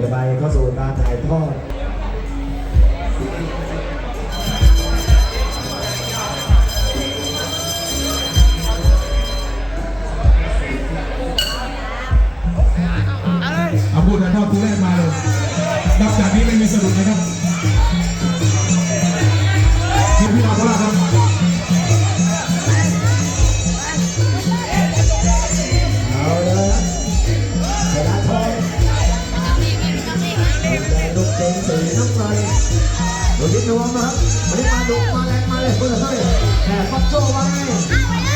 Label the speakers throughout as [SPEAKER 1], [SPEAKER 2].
[SPEAKER 1] เป็นบเข้าสู่การถ่ายทอด
[SPEAKER 2] นิดนึนะ
[SPEAKER 1] ครับวันมาดุมาแรงมาเลยเพื่อนเลยแต่ฟักโจ้ไว้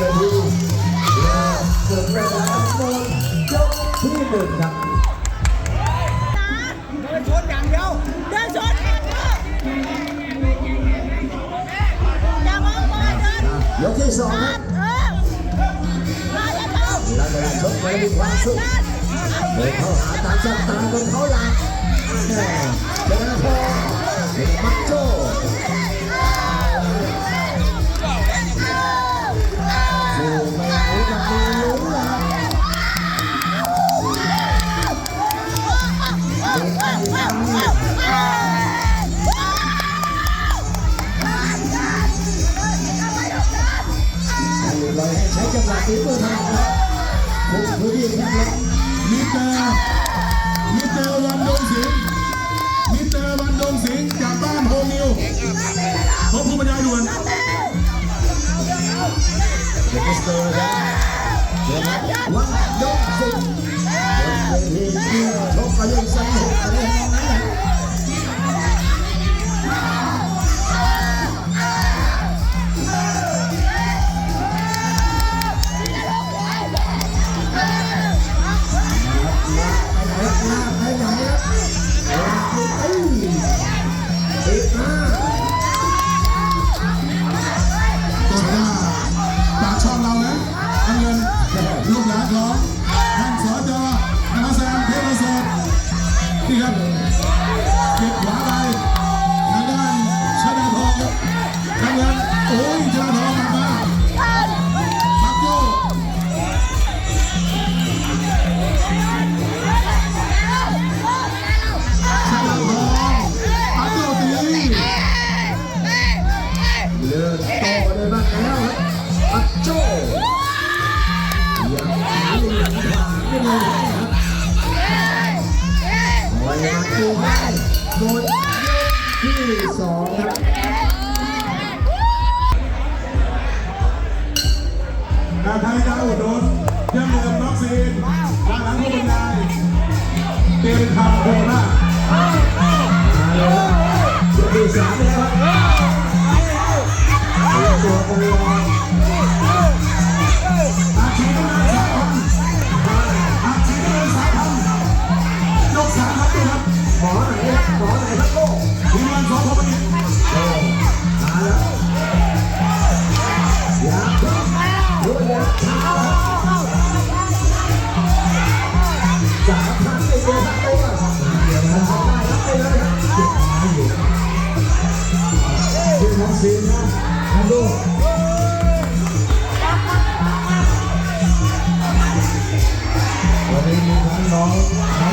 [SPEAKER 1] จะดูและสุดระดับมนยกที่หนึ่งครับ
[SPEAKER 3] เดินชนอย่างเดียวเดินชนอย่างเดียวย
[SPEAKER 1] กที่สองครับ
[SPEAKER 3] เรา
[SPEAKER 1] จะชกไปมีความสุขเดินเข้าหาตามจับตาของเขาหลักเดินพอเดินมักโจ้ 时候他。 วันนี้คื
[SPEAKER 2] ได้มด
[SPEAKER 1] ที่สอง
[SPEAKER 2] ครับดา
[SPEAKER 1] วไท
[SPEAKER 2] ยดาวอุดมยังเหลือน็องซีนด้านหลังผู้บรรยายเตรียมคำโคราช
[SPEAKER 1] มาเลยครับที่สามแล้ว
[SPEAKER 2] สีนะทำ
[SPEAKER 1] ดูวันนี้มีทั้งน้อง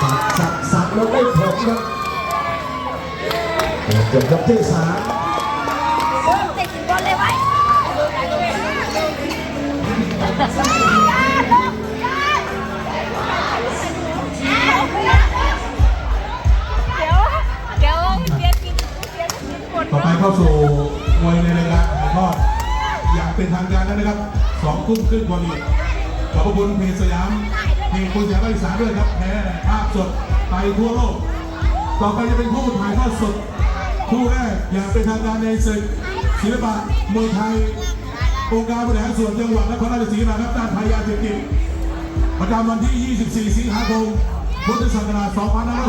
[SPEAKER 1] ครับสักสักสักแล้วไม่ผลครับเกือบยกที่สาม
[SPEAKER 3] เดี๋ยวเดี๋ยวเบียร์กินเบียร์กินหมด
[SPEAKER 2] ต่อไปเข้าสู่มวยในรายการถ่ายทอด อย่างเป็นทางการแล้วนะครับสองทุ่มครึ่งวันนี้ขอบพระคุณเพจสยามเพจคุณสยามภาคอีสานด้วยครับแพ้ภาพสดไปทั่วโลก ต่อไปจะเป็นคู่ถ่ายทอดสดคู่แรกอย่างเป็นทางการในศึกศิลปะมวยไทยองค์การบริหารส่วนจังหวัดนครราชสีมาครับต้านภัยยาเสพติดประจำวันที่ 24 สิงหาคมพุทธศักราช